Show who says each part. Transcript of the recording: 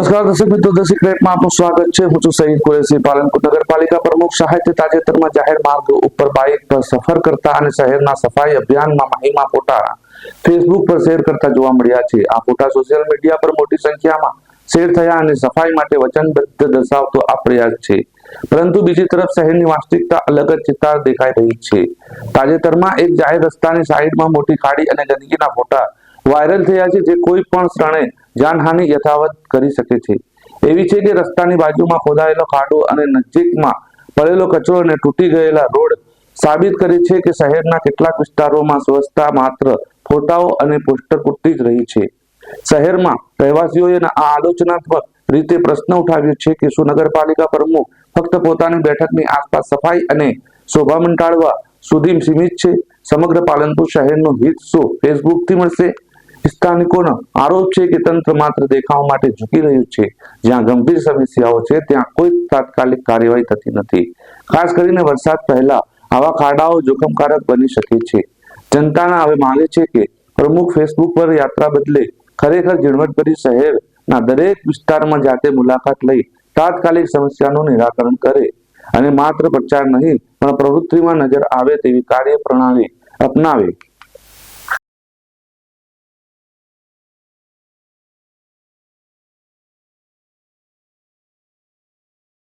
Speaker 1: નમસ્કાર, દર્શક મિત્રો, દર્શક ક્રેટમાં આપનું સ્વાગત છે. હું છું સહીદ કુરેશી પાલનપુર નગરપાલિકા પ્રમુખ, સાહિત્ય તાજેતરમાં જાહેર માર્ગ ઉપર બાઇક પર સફર કરતા અને શહેરના સફાઈ અભિયાનમાં મહિમા ફોટા ફેસબુક પર શેર કરતા જોવા મળ્યા છે. આ ફોટા સોશિયલ મીડિયા પર મોટી સંખ્યામાં શેર થયા અને સફાઈ માટે વચનબદ્ધ દર્શાવતો આ પ્રયાસ છે. પરંતુ બીજી તરફ શહેરની વાસ્તવિકતા અલગ જ ચિત્તા દેખાઈ રહી છે. તાજેતરમાં એક જાહેર રસ્તાની સાઈડમાં મોટી ખાડી અને ગંદકીના ફોટા વાયરલ થયા છે, જે કોઈ પણ ક્ષણે જાનહાનિ યથાવત કરી શકે છે. એવી છે કે રસ્તાની બાજુમાં ખોદાયેલો ખાડો અને નજીકમાં પડેલો કચરો અને તૂટી ગયેલા રોડ સાબિત કરે છે કે શહેરના કેટલાક વિસ્તારોમાં સ્વચ્છતા માત્ર ફોટાઓ અને પોસ્ટર પૂરતી જ રહી છે. શહેરમાં રહેવાસીઓએ આ આલોચનાત્મક રીતે પ્રશ્ન ઉઠાવ્યો છે કે શું નગરપાલિકા પ્રમુખ ફક્ત પોતાની બેઠકની આસપાસ સફાઈ અને શોભા મંટાળવા સુધી સીમિત છે? સમગ્ર પાલનપુર શહેરનું હિત શું? ફેસબુકથી મળશે? સ્થાનિકોનો આરોપ છે કે તંત્ર માત્ર દેખાવ માટે ઝૂકી રહ્યું છે. જ્યાં ગંભીર સમસ્યાઓ છે, ત્યાં કોઈ તાત્કાલિક કાર્યવાહી થતી નથી. ખાસ કરીને વરસાદ પહેલા આવા ખાડાઓ જોખમકારક બની શકે છે. જનતાના હવે માંગે છે કે પ્રમુખ ફેસબુક પર યાત્રા બદલે ખરેખર ઝીણવટભરી શહેરના દરેક વિસ્તારમાં જાતે મુલાકાત લઈ તાત્કાલિક સમસ્યાનું નિરાકરણ કરે અને માત્ર પ્રચાર નહીં, પણ પ્રવૃત્તિમાં નજર આવે તેવી કાર્ય પ્રણાલી અપનાવે.